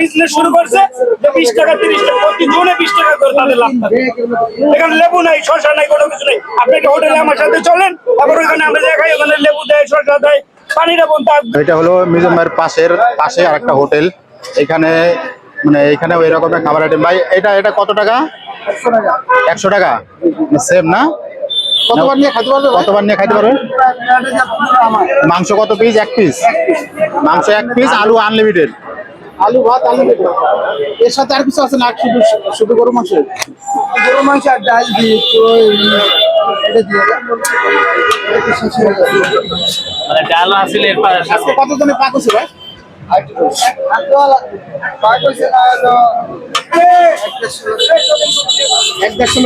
Business শুরু করছে যে বিশ টাকা তিরিশ টাকা প্রতি জনে বিশ টাকা করে তাদের লাভ থাকে। এখানে লেবু নাই শসা নাই কোনো কিছু নেই। আপনি একটা হোটেলে আমার সাথে চলেন আবার ওইখানে আমরা দেখাই ওখানে লেবু দেয় শসা দেয় পানিটা বলতে এটা হলো মিউজিয়াম পাশের পাশে আরেকটা হোটেল এখানে মানে এখানে ওই রকমের খাবার আইটেম ভাই এটা এটা কত টাকা? একশো টাকা। সেম না? কতবার নিয়ে খাইতে পারবে? কতবার নিয়ে খাইতে পারবেন মাংস কত পিস এক পিস মাংস এক পিস আলু আনলিমিটেড আলু ভাত আলু বেগুন। এর সাথে আর কিছু আছে না? শুধু শুধু গরু মাংস? গরু মাংস আর ডাল দিয়ে তো এটা দিয়ে মানে ডালও আসলে কত কতজনে পাক হচ্ছে ভাই? দেড়শো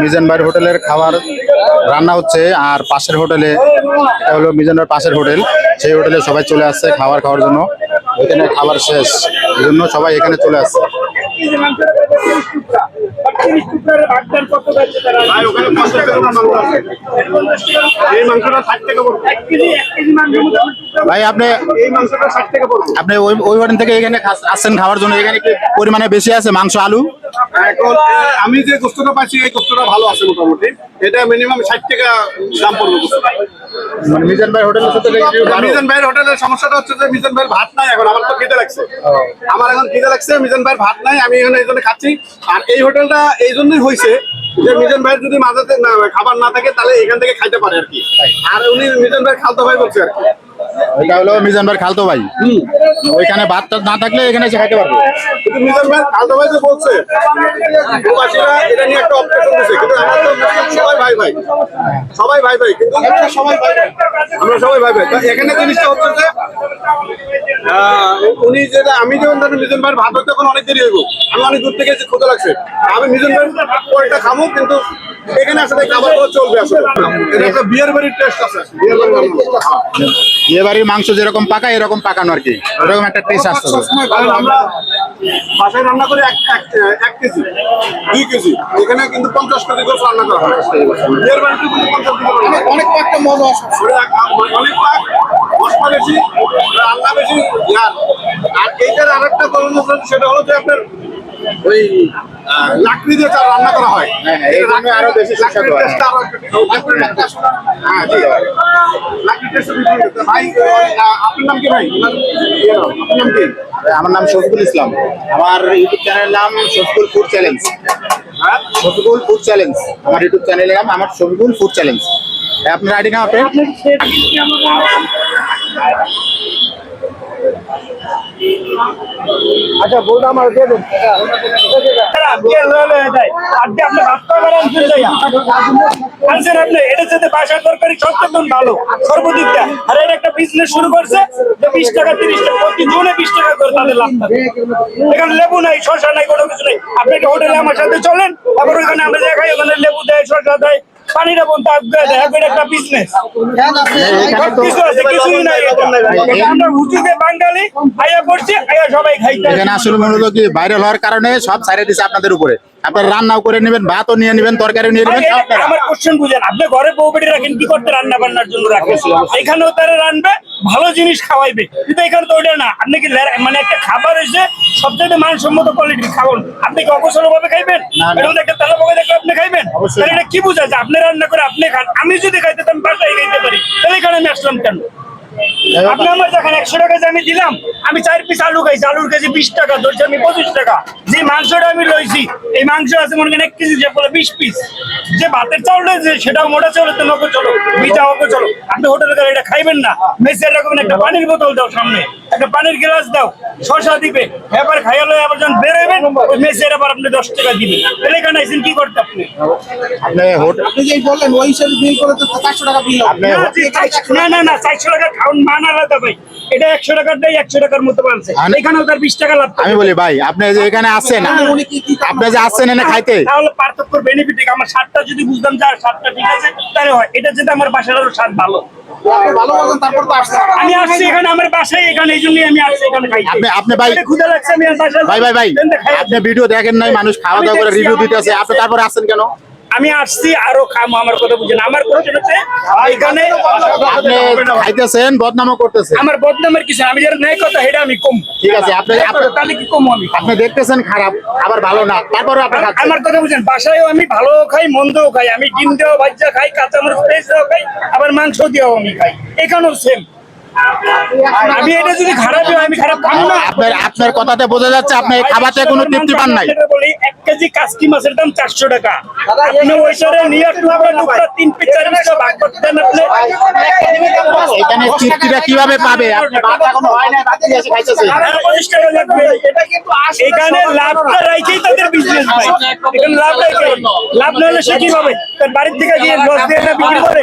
মিজান ভাইয়ের হোটেলের খাবার রান্না হচ্ছে, আর পাশের হোটেলে, এটা হলো মিজান ভাইয়ের পাশের হোটেল। সেই হোটেলে সবাই চলে আসছে খাবার খাওয়ার জন্য। এখানে খাবার শেষ। এই জন্য সবাই এখানে চলে আসছে। ভাই আপনি আপনি ওই ওই হোটেল থেকে এখানে আসছেন খাওয়ার জন্য এখানে পরিমাণে বেশি আছে মাংস আলু? এখন আমি যে গোস্তটা পাচ্ছি এই গোস্তটা ভালো আছে মোটামুটি। এটা মিনিমাম ষাট টাকা দাম পড়বে মানে মিজান ভাই হোটেলের সাথে মিজান ভাইয়ের হোটেলের সমস্যাটা হচ্ছে যে মিজান ভাইয়ের ভাত নাই এখন আমার তো লাগছে। আমার এখন খিদে লাগছে মিজান ভাইয়ের ভাত নাই আমি এখানে এই জন্য খাচ্ছি। আর এই হোটেলটা এই জন্যই হয়েছে যে মিজান ভাই যদি মাঝে খাবার না থাকে তাহলে এখান থেকে খাইতে পারে আর কি। আর উনি মিজান ভাই খালতো ভাই বলছে আর কি। এটা হলো মিজান ভাইয়ের খালতো ভাই। ওইখানে ভাত টাত না থাকলে এখানে এসে খাইতে পারবে। খালতো ভাই যে বলছে প্রবাসীরা এটা নিয়ে একটা অপারেশন দিছে। কিন্তু আমরা তো সবাই ভাই ভাই। সবাই ভাই ভাই কিন্তু আমরা সবাই ভাই ভাই। আমরা সবাই ভাই ভাই। তো এখানে জিনিসটা হচ্ছে যে আহ, উনি যেটা আমি যেমন ধরেন মিজান ভাইয়ের ভাত হতে এখন অনেক দেরি হইব। আমি অনেক দূর থেকে এসে ক্ষুদা লাগছে। আমি মিজান ভাইয়ের পরটা খামো কিন্তু এখানে আসলে খাবারগুলো চলবে আসলে। এটা একটা বিয়ের বাড়ির টেস্ট আছে। বিয়ের বাড়ির বিয়ে বাড়ির মাংস যেরকম পাকা এরকম পাকানো আর কি। এরকম একটা টেস্ট আসছে কারণ আমরা বাসায় রান্না করি এক এক- এক কেজি দুই কেজি। এখানে কিন্তু পঞ্চাশ কেজি করে রান্না করা হয়। বিয়ের বাড়িতে কিন্তু পঞ্চাশ কেজি। অনেক কয়েকটা মজা ওরা অনেক পাক মশলা বেশি রান্না বেশি আর আর এইটার আরেকটা প্রবলেম হচ্ছে সেটা হলো যে আপনার ওই লাকড়ি দিয়ে চাল রান্না করা হয়। হ্যাঁ, হ্যাঁ, এই জন্য আরও বেশি সুস্বাদু হয়। হ্যাঁ, জি। ভাই আপনার নাম কি ভাই? আপনার নাম, কি? আমার নাম শফিকুল ইসলাম। আমার ইউটিউব চ্যানেলের নাম শফিকুল ফুড চ্যালেঞ্জ হ্যাঁ? শফিকুল ফুড চ্যালেঞ্জ আমার ইউটিউব চ্যানেলের নাম আমার শফিকুল ফুড চ্যালেঞ্জ আপনার আইডি নাম আপনার? আচ্ছা বলতো আমার দিয়ে দেন। ভালো। বিজনেস শুরু করছে বিশ টাকা, তিরিশ টাকা বিশ টাকা এখানে লেবু নাই, শসা নাই, কোনো কিছু নেই। আপনি একটা হোটেলে আমার সাথে চলেন ওইখানে আমরা দেখাই, ওখানে লেবু দেয়, শসা দেয়। পানিটা এবং দেয় এখন একটা বিজনেস সবকিছু আছে কিছুই নাই আমরা হুজুগে বাঙালি আয়া করছি আয়া সবাই খাইতে এখানে আসলে হলো কি ভাইরাল হওয়ার কারণে সব সাইডে দিছে আপনাদের উপরে। আপনারা রান্নাও করে নেবেন ভাতও নিয়ে নেবেন তরকারিও নিয়ে নেবেন। আমার কোশ্চেন বুঝেন। আপনি ঘরে বউ বেটি রাখেন কি করতে রান্না বান্নার জন্য রাখেন? এখানেও তারা রানবে ভালো জিনিস খাওয়াইবে। কিন্তু এখানে তো ওইটা না। আপনি কি মানে একটা খাবার এসে সবচেয়ে মানসম্মত কোয়ালিটির খাওয়ান। আপনি কি অবসর ভাবে খাইবেন? না, না। একটা তেলা পোকা দেখলে আপনি খাইবেন? তাহলে এটা কি বোঝা যে আপনি রান্না করে আপনি খান। আমি যদি খাইতে আমি বাসায় খাইতে পারি। তাহলে এখানে আমি আসলাম কেন? আপনি আমার দেখেন একশো টাকা যে আমি দিলাম আমি চার পিস আলু খাইছি আলুর কেজি বিশ টাকা ধরছি আমি পঁচিশ টাকা। যে মাংসটা আমি লইছি এই মাংস আছে মনে করেন এক কেজি যে বলে বিশ পিস। যে ভাতের চাউল যে সেটাও মোটা চাউল তো নকো চলো বিটা হকো চলো আপনি হোটেলে গেলে এটা খাইবেন না। মেসে এরকম একটা পানির বোতল দাও সামনে। একটা পানির গ্লাস দাও শশা দিবে। এবার খাইয়া লয়ে আবার যখন বেরোবেন ওই মেসে আবার আপনি দশ টাকা দিবেন। তাহলে এখানে আইসেন কি করতে আপনি? আপনি হোটেল আপনি যেই বললেন ওই হিসাবে বিল করে তো চারশো টাকা বিল না, না না না চারশো টাকা খাওয়ান মান আলাদা ভাই। এটা একশো টাকার দেয় একশো টাকার মতো বানছে। এখানেও তার বিশ টাকা লাভ আমি বলি ভাই আপনি যে এখানে আসছেন উনি কি কি আপনি যে আসছেন এনে খাইতে। তাহলে পার্থক্য বেনিফিট আমার স্বাদটা যদি বুঝতাম যে স্বাদটা ঠিক আছে তাহলে হয়। এটা যেটা আমার বাসার আরও স্বাদ ভালো। আপনি ভালো বলছেন তারপর তো আসছেন আমি আসছি এখানে আমার বাসায় এখানে এই জন্যই আমি আসছি এখানে খাই আপনি আপনি ভাই ক্ষুদা লাগছে আমি বাসায় ভাই ভাই ভাই আপনি ভিডিও দেখেন নাই মানুষ খাওয়া দাওয়া করে রিভিউ দিতে আছে আপনি তারপরে আসছেন কেন? আমি আসছি আরও খামো আমার কথা বুঝেন। আমার কোশ্চেন হচ্ছে এখানে খাইতেছেন বদনামও করতেছেন। আমার বদনামের কিছু আমি যারা ন্যায় কথা সেটা আমি কম। ঠিক আছে আপনি তাহলে কি কম আমি? আপনি দেখতেছেন খারাপ আবার ভালো না তারপরে আপনি আমার কথা বুঝেন বাসায়ও আমি ভালো খাই মন্দও খাই আমি ডিম দেওয়া বাচ্চা খাই কাঁচামরিচ পেঁয়াজ দেওয়া খাই আবার মাংস দিয়েও আমি খাই। এখানেও সেম আমি এটা যদি খারাপ আমি খারাপ খাব না। আপনার আপনার কথাতে বোঝা যাচ্ছে আপনি খাবারতে কোনো তৃপ্তি পান নাই। কেজি কাসকি মাছের দাম চারশো টাকা আপনি ওই সরে নিয়ে টুকরা টুকরা তিন পিস চার পিসটা ভাগ করতে দেন আপনি এখানে তৃপ্তিটা কীভাবে পাবে হয় পঁচিশ টাকা লাগবে এখানে লাভটা রাইখেই তাদের বিজনেস ভাই এখানে লাভ রাইখে লাভ না হলে সে কি পাবে তার বাড়ির থেকে গিয়ে লস দিয়ে না বিক্রি করে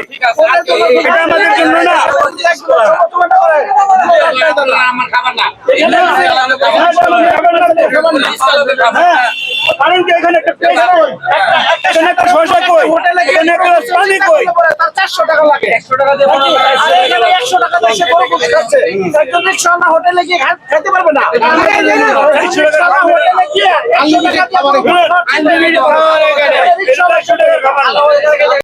এটা আমাদের জন্য না হ্যাঁ, কারণ কি এখানে একটা এখানে একটা শসা কই? এখানে একটা পানি কই? তার চারশো টাকা লাগে। একশো টাকা দিয়ে বড় এখানে একশো টাকা দিয়ে সে গরু গোশত খাচ্ছে। একজন না হোটেলে গিয়ে খেতে পারবে না। 100 টাকা হোটেলে গিয়ে। আনলিমিটেড খাবার এখানে। একশো খাবার। না।